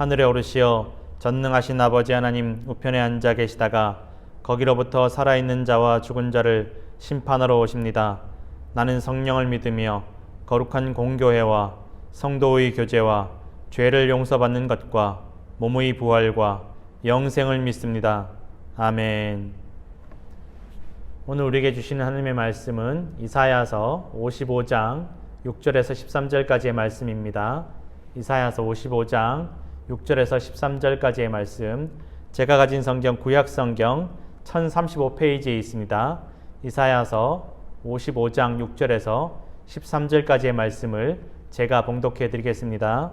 하늘에 오르시어 전능하신 아버지 하나님 우편에 앉아 계시다가 거기로부터 살아있는 자와 죽은 자를 심판하러 오십니다. 나는 성령을 믿으며 거룩한 공교회와 성도의 교제와 죄를 용서받는 것과 몸의 부활과 영생을 믿습니다. 아멘. 오늘 우리에게 주시는 하나님의 말씀은 이사야서 55장 6절에서 13절까지의 말씀입니다. 이사야서 55장 6절에서 13절까지의 말씀. 제가 가진 성경 구약 성경 1035페이지에 있습니다. 이사야서 55장 6절에서 13절까지의 말씀을 제가 봉독해 드리겠습니다.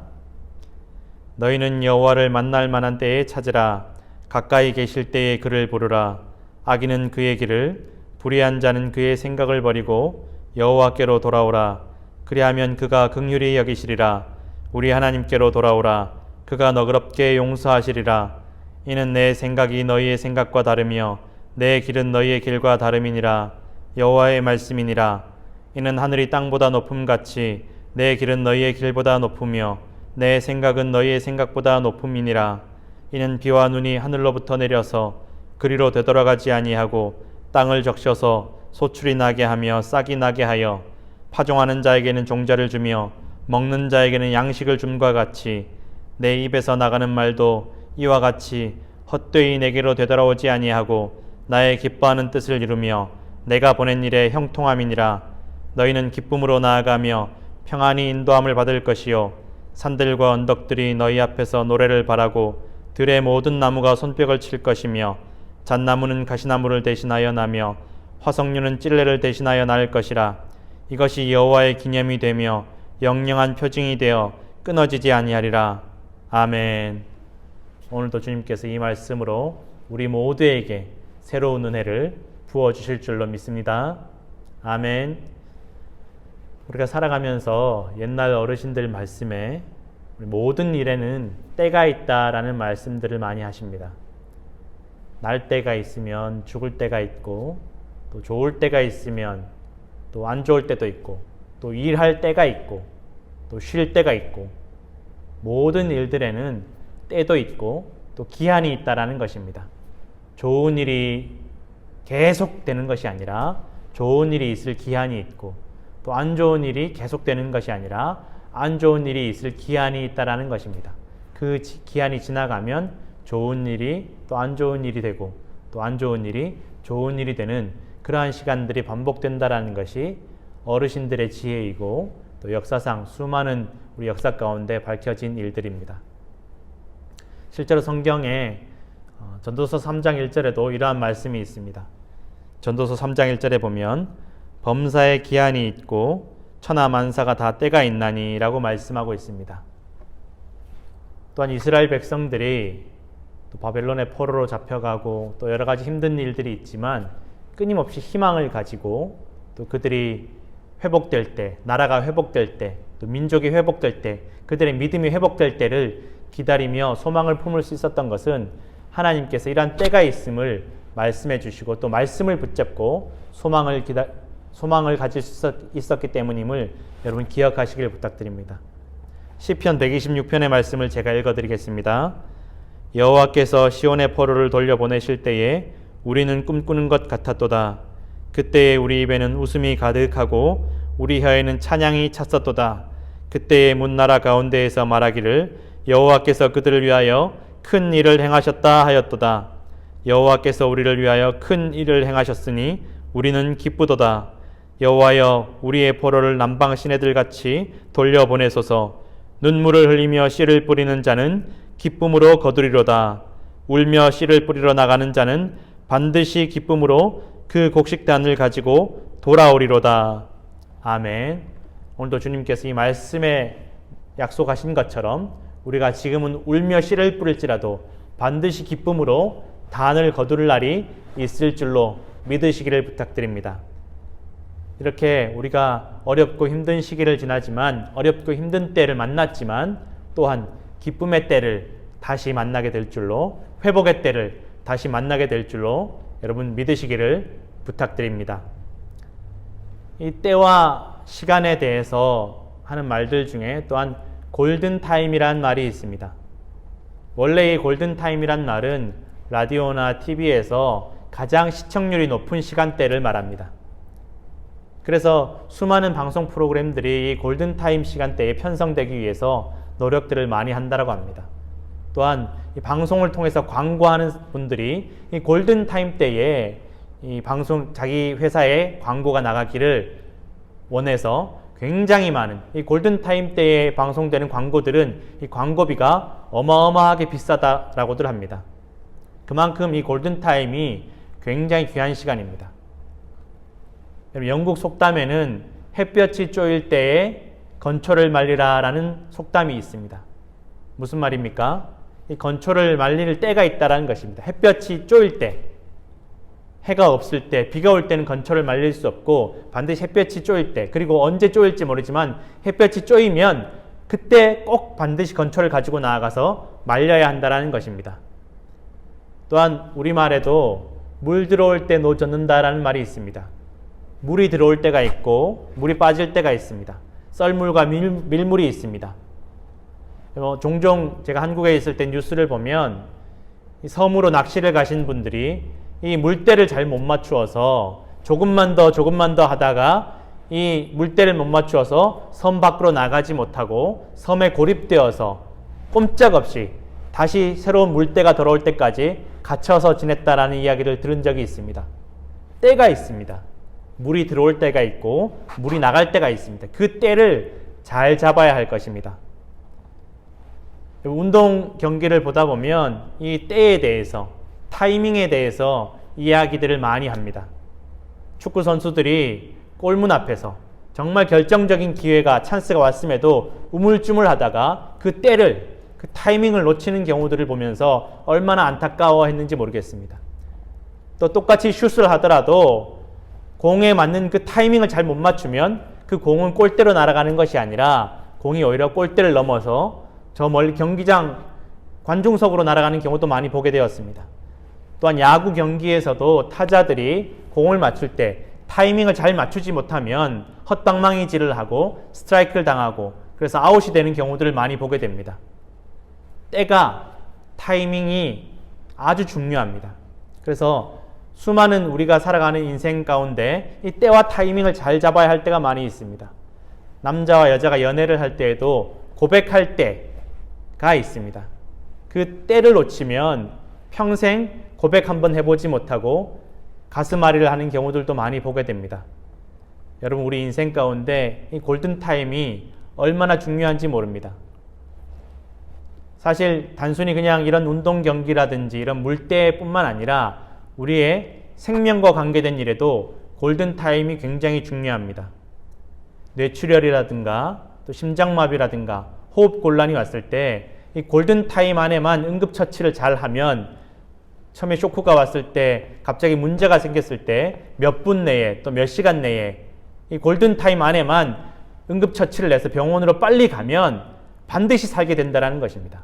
너희는 여호와를 만날 만한 때에 찾으라 가까이 계실 때에 그를 부르라 악인은 그의 길을 불의한 자는 그의 생각을 버리고 여호와께로 돌아오라 그리하면 그가 긍휼히 여기시리라 우리 하나님께로 돌아오라 그가 너그럽게 용서하시리라. 이는 내 생각이 너희의 생각과 다르며 내 길은 너희의 길과 다름이니라. 여호와의 말씀이니라. 이는 하늘이 땅보다 높음 같이 내 길은 너희의 길보다 높으며 내 생각은 너희의 생각보다 높음이니라. 이는 비와 눈이 하늘로부터 내려서 그리로 되돌아가지 아니하고 땅을 적셔서 소출이 나게 하며 싹이 나게 하여 파종하는 자에게는 종자를 주며 먹는 자에게는 양식을 줌과 같이 내 입에서 나가는 말도 이와 같이 헛되이 내게로 되돌아오지 아니하고 나의 기뻐하는 뜻을 이루며 내가 보낸 일에 형통함이니라. 너희는 기쁨으로 나아가며 평안히 인도함을 받을 것이요. 산들과 언덕들이 너희 앞에서 노래를 바라고 들의 모든 나무가 손뼉을 칠 것이며 잣나무는 가시나무를 대신하여 나며 화석류는 찔레를 대신하여 날 것이라. 이것이 여호와의 기념이 되며 영영한 표징이 되어 끊어지지 아니하리라 아멘. 오늘도 주님께서 이 말씀으로 우리 모두에게 새로운 은혜를 부어 주실 줄로 믿습니다. 아멘. 우리가 살아가면서 옛날 어르신들 말씀에 모든 일에는 때가 있다라는 말씀들을 많이 하십니다. 날 때가 있으면 죽을 때가 있고 또 좋을 때가 있으면 또 안 좋을 때도 있고 또 일할 때가 있고 또 쉴 때가 있고 모든 일들에는 때도 있고 또 기한이 있다라는 것입니다. 좋은 일이 계속 되는 것이 아니라 좋은 일이 있을 기한이 있고 또 안 좋은 일이 계속되는 것이 아니라 안 좋은 일이 있을 기한이 있다라는 것입니다. 그 기한이 지나가면 좋은 일이 또 안 좋은 일이 되고 또 안 좋은 일이 좋은 일이 되는 그러한 시간들이 반복된다라는 것이 어르신들의 지혜이고 또 역사상 수많은 우리 역사 가운데 밝혀진 일들입니다. 실제로 성경에 어, 전도서 3장 1절에도 이러한 말씀이 있습니다. 전도서 3장 1절에 보면 범사의 기한이 있고 천하 만사가 다 때가 있나니라고 말씀하고 있습니다. 또한 이스라엘 백성들이 또 바벨론의 포로로 잡혀가고 또 여러 가지 힘든 일들이 있지만 끊임없이 희망을 가지고 또 그들이 회복될 때, 나라가 회복될 때, 또 민족이 회복될 때, 그들의 믿음이 회복될 때를 기다리며 소망을 품을 수 있었던 것은 하나님께서 이러한 때가 있음을 말씀해 주시고 또 말씀을 붙잡고 소망을 기다 소망을 가질 수 있었기 때문임을 여러분 기억하시길 부탁드립니다. 시편 126편의 말씀을 제가 읽어 드리겠습니다. 여호와께서 시온의 포로를 돌려 보내실 때에 우리는 꿈꾸는 것 같았도다. 그때에 우리 입에는 웃음이 가득하고 우리 혀에는 찬양이 찼었도다. 그때의 문나라 가운데에서 말하기를 여호와께서 그들을 위하여 큰 일을 행하셨다 하였도다. 여호와께서 우리를 위하여 큰 일을 행하셨으니 우리는 기쁘도다. 여호와여 우리의 포로를 남방 시내들 같이 돌려보내소서. 눈물을 흘리며 씨를 뿌리는 자는 기쁨으로 거두리로다. 울며 씨를 뿌리러 나가는 자는 반드시 기쁨으로 그 곡식단을 가지고 돌아오리로다. 아멘. 오늘도 주님께서 이 말씀에 약속하신 것처럼 우리가 지금은 울며 씨를 뿌릴지라도 반드시 기쁨으로 단을 거두를 날이 있을 줄로 믿으시기를 부탁드립니다. 이렇게 우리가 어렵고 힘든 시기를 지나지만 어렵고 힘든 때를 만났지만 또한 기쁨의 때를 다시 만나게 될 줄로 회복의 때를 다시 만나게 될 줄로 여러분 믿으시기를 부탁드립니다. 이 때와 시간에 대해서 하는 말들 중에 또한 골든 타임이란 말이 있습니다. 원래 이 골든 타임이란 말은 라디오나 TV에서 가장 시청률이 높은 시간대를 말합니다. 그래서 수많은 방송 프로그램들이 이 골든 타임 시간대에 편성되기 위해서 노력들을 많이 한다고 합니다. 또한 이 방송을 통해서 광고하는 분들이 이 골든 타임 때에 이 방송 자기 회사에 광고가 나가기를 원해서 굉장히 많은 이 골든 타임 때에 방송되는 광고들은 이 광고비가 어마어마하게 비싸다라고들 합니다. 그만큼 이 골든 타임이 굉장히 귀한 시간입니다. 영국 속담에는 햇볕이 쪼일 때에 건초를 말리라라는 속담이 있습니다. 무슨 말입니까? 이 건초를 말릴 때가 있다라는 것입니다. 햇볕이 쪼일 때, 해가 없을 때, 비가 올 때는 건초를 말릴 수 없고 반드시 햇볕이 쪼일 때, 그리고 언제 쪼일지 모르지만 햇볕이 쪼이면 그때 꼭 반드시 건초를 가지고 나아가서 말려야 한다라는 것입니다. 또한 우리말에도 물 들어올 때 노 젓는다라는 말이 있습니다. 물이 들어올 때가 있고 물이 빠질 때가 있습니다. 썰물과 밀, 밀물이 있습니다. 어, 종종 제가 한국에 있을 때 뉴스를 보면 섬으로 낚시를 가신 분들이 이 물때를 잘 못 맞추어서 조금만 더 조금만 더 하다가 이 물때를 못 맞추어서 섬 밖으로 나가지 못하고 섬에 고립되어서 꼼짝없이 다시 새로운 물때가 돌아올 때까지 갇혀서 지냈다라는 이야기를 들은 적이 있습니다. 때가 있습니다. 물이 들어올 때가 있고 물이 나갈 때가 있습니다. 그 때를 잘 잡아야 할 것입니다. 운동 경기를 보다 보면 이 때에 대해서 타이밍에 대해서 이야기들을 많이 합니다. 축구 선수들이 골문 앞에서 정말 결정적인 기회가 찬스가 왔음에도 우물쭈물하다가 그 때를 그 타이밍을 놓치는 경우들을 보면서 얼마나 안타까워했는지 모르겠습니다. 또 똑같이 슛을 하더라도 공에 맞는 그 타이밍을 잘 못 맞추면 그 공은 골대로 날아가는 것이 아니라 공이 오히려 골대를 넘어서 저 멀리 경기장 관중석으로 날아가는 경우도 많이 보게 되었습니다. 또한 야구 경기에서도 타자들이 공을 맞출 때 타이밍을 잘 맞추지 못하면 헛방망이질을 하고 스트라이크를 당하고 그래서 아웃이 되는 경우들을 많이 보게 됩니다. 때가 타이밍이 아주 중요합니다. 그래서 수많은 우리가 살아가는 인생 가운데 이 때와 타이밍을 잘 잡아야 할 때가 많이 있습니다. 남자와 여자가 연애를 할 때에도 고백할 때 가 있습니다. 그 때를 놓치면 평생 고백 한번 해보지 못하고 가슴앓이를 하는 경우들도 많이 보게 됩니다. 여러분 우리 인생 가운데 이 골든 타임이 얼마나 중요한지 모릅니다. 사실 단순히 그냥 이런 운동 경기라든지 이런 물때뿐만 아니라 우리의 생명과 관계된 일에도 골든 타임이 굉장히 중요합니다. 뇌출혈이라든가 또 심장마비라든가 호흡 곤란이 왔을 때 이 골든 타임 안에만 응급 처치를 잘 하면 처음에 쇼크가 왔을 때 갑자기 문제가 생겼을 때 몇 분 내에 또 몇 시간 내에 이 골든 타임 안에만 응급 처치를 내서 병원으로 빨리 가면 반드시 살게 된다는 것입니다.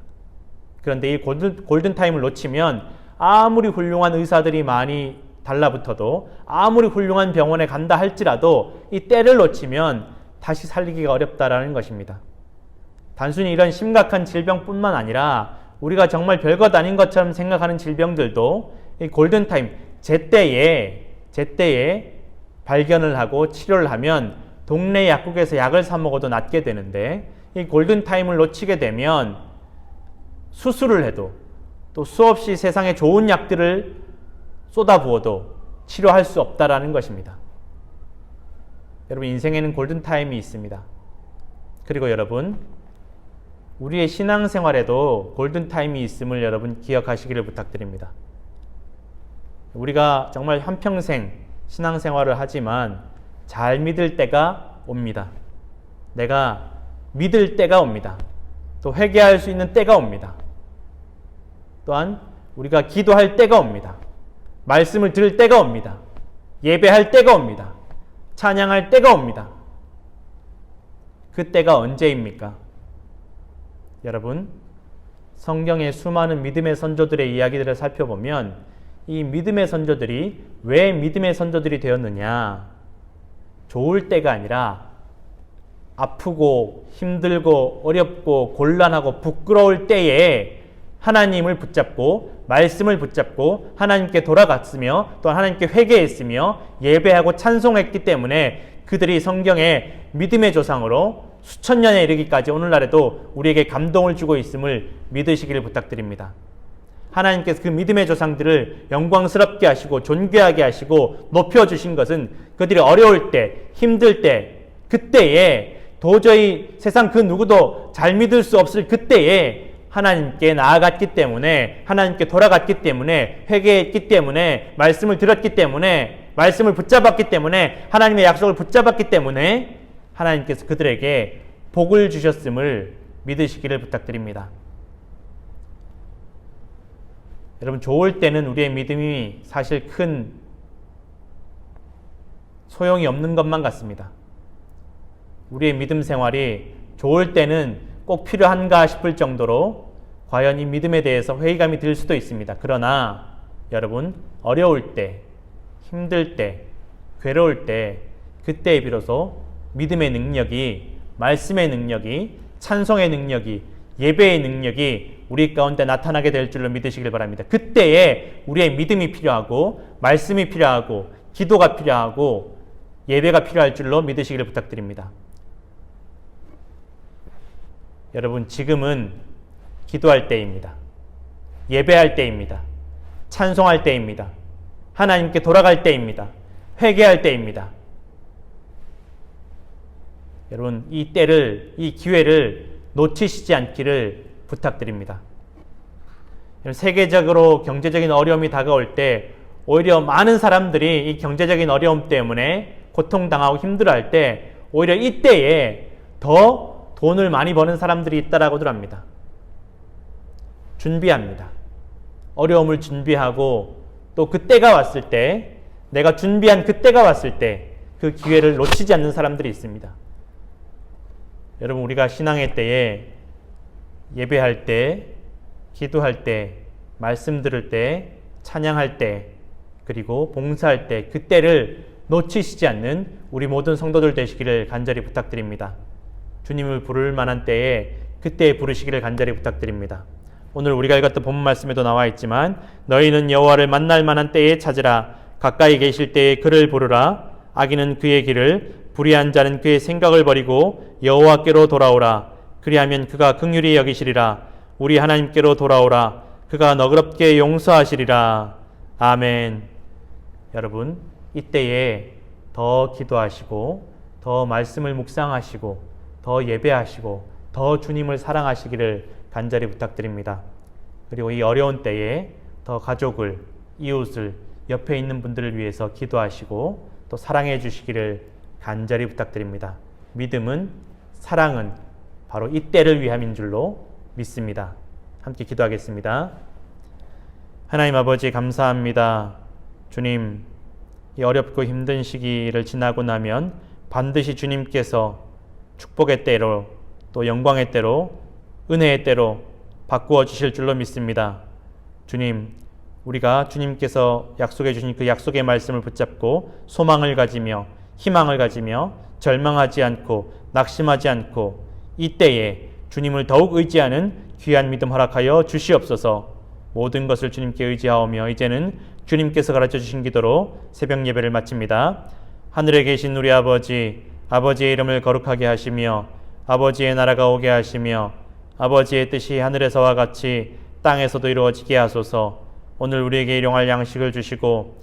그런데 이 골든, 골든 타임을 놓치면 아무리 훌륭한 의사들이 많이 달라붙어도 아무리 훌륭한 병원에 간다 할지라도 이 때를 놓치면 다시 살리기가 어렵다라는 것입니다. 단순히 이런 심각한 질병뿐만 아니라 우리가 정말 별것 아닌 것처럼 생각하는 질병들도 이 골든타임, 제때에, 제때에 발견을 하고 치료를 하면 동네 약국에서 약을 사 먹어도 낫게 되는데 이 골든타임을 놓치게 되면 수술을 해도 또 수없이 세상에 좋은 약들을 쏟아부어도 치료할 수 없다라는 것입니다. 여러분 인생에는 골든타임이 있습니다. 그리고 여러분 우리의 신앙생활에도 골든타임이 있음을 여러분 기억하시기를 부탁드립니다. 우리가 정말 한평생 신앙생활을 하지만 잘 믿을 때가 옵니다. 내가 믿을 때가 옵니다. 또 회개할 수 있는 때가 옵니다. 또한 우리가 기도할 때가 옵니다. 말씀을 들을 때가 옵니다. 예배할 때가 옵니다. 찬양할 때가 옵니다. 그 때가 언제입니까? 여러분, 성경의 수많은 믿음의 선조들의 이야기들을 살펴보면 이 믿음의 선조들이 왜 믿음의 선조들이 되었느냐? 좋을 때가 아니라 아프고 힘들고 어렵고 곤란하고 부끄러울 때에 하나님을 붙잡고 말씀을 붙잡고 하나님께 돌아갔으며 또 하나님께 회개했으며 예배하고 찬송했기 때문에 그들이 성경의 믿음의 조상으로 수천 년에 이르기까지 오늘날에도 우리에게 감동을 주고 있음을 믿으시기를 부탁드립니다. 하나님께서 그 믿음의 조상들을 영광스럽게 하시고 존귀하게 하시고 높여 주신 것은 그들이 어려울 때, 힘들 때, 그때에 도저히 세상 그 누구도 잘 믿을 수 없을 그때에 하나님께 나아갔기 때문에 하나님께 돌아갔기 때문에 회개했기 때문에 말씀을 들었기 때문에 말씀을 붙잡았기 때문에 하나님의 약속을 붙잡았기 때문에 하나님께서 그들에게 복을 주셨음을 믿으시기를 부탁드립니다. 여러분 좋을 때는 우리의 믿음이 사실 큰 소용이 없는 것만 같습니다. 우리의 믿음 생활이 좋을 때는 꼭 필요한가 싶을 정도로 과연 이 믿음에 대해서 회의감이 들 수도 있습니다. 그러나 여러분 어려울 때, 힘들 때, 괴로울 때 그때에 비로소 믿음의 능력이 말씀의 능력이 찬송의 능력이 예배의 능력이 우리 가운데 나타나게 될 줄로 믿으시길 바랍니다. 그때에 우리의 믿음이 필요하고 말씀이 필요하고 기도가 필요하고 예배가 필요할 줄로 믿으시기를 부탁드립니다. 여러분 지금은 기도할 때입니다. 예배할 때입니다. 찬송할 때입니다. 하나님께 돌아갈 때입니다. 회개할 때입니다. 여러분 이 때를 이 기회를 놓치시지 않기를 부탁드립니다. 세계적으로 경제적인 어려움이 다가올 때 오히려 많은 사람들이 이 경제적인 어려움 때문에 고통당하고 힘들어할 때 오히려 이때에 더 돈을 많이 버는 사람들이 있다라고들 합니다. 준비합니다. 어려움을 준비하고 또 그때가 왔을 때 내가 준비한 그때가 왔을 때 그 기회를 놓치지 않는 사람들이 있습니다. 여러분 우리가 신앙의 때에 예배할 때, 기도할 때, 말씀 들을 때, 찬양할 때, 그리고 봉사할 때, 그때를 놓치시지 않는 우리 모든 성도들 되시기를 간절히 부탁드립니다. 주님을 부를 만한 때에 그때에 부르시기를 간절히 부탁드립니다. 오늘 우리가 읽었던 본 말씀에도 나와 있지만 너희는 여호와를 만날 만한 때에 찾으라 가까이 계실 때에 그를 부르라 악인은 그의 길을 불의한 자는 그의 생각을 버리고 여호와께로 돌아오라. 그리하면 그가 긍휼히 여기시리라. 우리 하나님께로 돌아오라. 그가 너그럽게 용서하시리라. 아멘. 여러분 이때에 더 기도하시고 더 말씀을 묵상하시고 더 예배하시고 더 주님을 사랑하시기를 간절히 부탁드립니다. 그리고 이 어려운 때에 더 가족을 이웃을 옆에 있는 분들을 위해서 기도하시고 또 사랑해 주시기를 간절히 부탁드립니다. 믿음은 사랑은 바로 이 때를 위함인 줄로 믿습니다. 함께 기도하겠습니다. 하나님 아버지 감사합니다. 주님, 이 어렵고 힘든 시기를 지나고 나면 반드시 주님께서 축복의 때로 또 영광의 때로 은혜의 때로 바꾸어 주실 줄로 믿습니다. 주님, 우리가 주님께서 약속해 주신 그 약속의 말씀을 붙잡고 소망을 가지며 희망을 가지며 절망하지 않고 낙심하지 않고 이때에 주님을 더욱 의지하는 귀한 믿음 허락하여 주시옵소서. 모든 것을 주님께 의지하오며 이제는 주님께서 가르쳐 주신 기도로 새벽 예배를 마칩니다. 하늘에 계신 우리 아버지, 아버지의 이름을 거룩하게 하시며 아버지의 나라가 오게 하시며 아버지의 뜻이 하늘에서와 같이 땅에서도 이루어지게 하소서. 오늘 우리에게 일용할 양식을 주시고